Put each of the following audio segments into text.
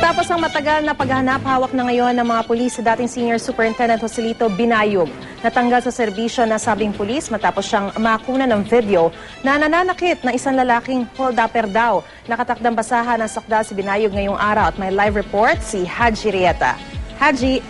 Matapos ang matagal na paghahanap, hawak na ngayon ng mga pulis sa dating Senior Superintendent Joselito Binayog. Natanggal sa serbisyo na sabing pulis matapos siyang makuna ng video na nananakit ng isang lalaking hold-upper daw. Nakatakdang basahan ng sakdal si Binayog ngayong araw at may live report si Haji Rieta. Haji,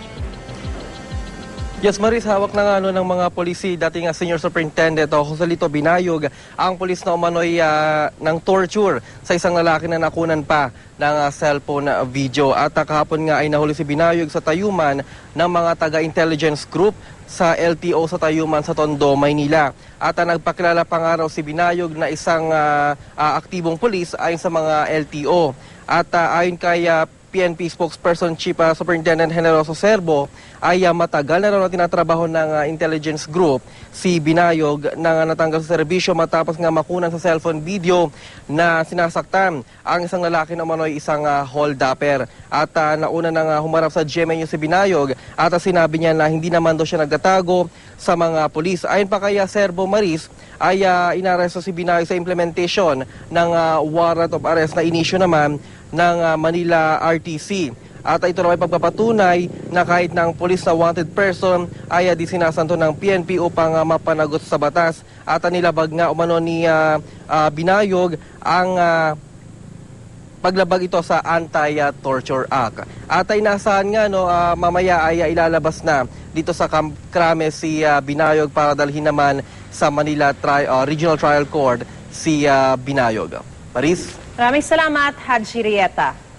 Yes, Maris, hawak na nga ano, ng mga polisi, dating nga Senior Superintendent o Joselito Binayog, ang polis na umano'y ah, ng torture sa isang lalaki na nakunan pa ng ah, cellphone ah, video. At ah, kahapon nga ay nahuli si Binayog sa tayuman ng mga taga-intelligence group sa LTO sa Tayuman sa Tondo, Maynila. At ah, nagpakilala pa nga si Binayog na isang ah, ah, aktibong polis ayon sa mga LTO. At ah, ayon kay ah, PNP spokesperson Chief uh, Superintendent Generoso Serbo ay uh, matagal na raw na tinatrabaho ng uh, intelligence group si Binayog na natanggal sa serbisyo matapos nga makunan sa cellphone video na sinasaktan ang isang lalaki na umano'y isang uh, hold-upper. At uh, nauna nang uh, humarap sa GMA si Binayog at uh, sinabi niya na hindi naman daw siya nagtatago sa mga pulis. Ayon pa kay uh, Serbo Maris ay uh, inaresto si Binayog sa implementation ng uh, warrant of arrest na inisyo naman ng uh, Manila RTC. At ito ay pagpapatunay na kahit ng pulis na wanted person ay uh, di ng PNP upang uh, mapanagot sa batas. At uh, nilabag nga umano ni uh, uh, Binayog ang uh, paglabag ito sa Anti-Torture Act. At ay nasaan nga no, ah, mamaya ay ah, ilalabas na dito sa Cam- Krame si ah, Binayog para dalhin naman sa Manila Tri- ah, Regional Trial Court si ah, Binayog. Paris? maraming salamat Haji Rieta.